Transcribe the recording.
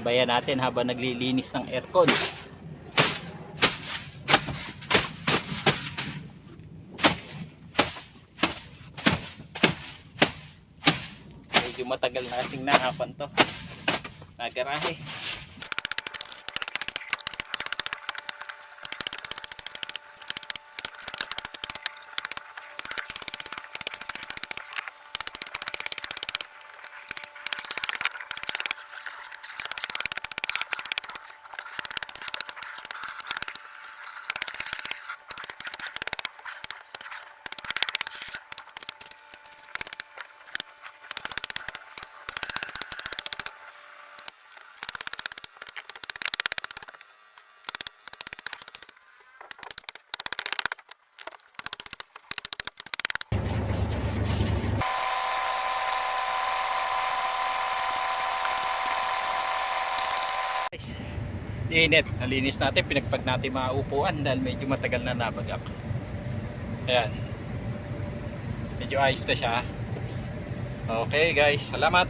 Sabayan natin habang naglilinis ng aircon. Medyo matagal nating nahapan to. Nagarahe. Init. Nalinis natin. Pinagpag natin mga upuan dahil medyo matagal na nabagak. Ayan. Medyo ayos na siya. Okay guys. Salamat.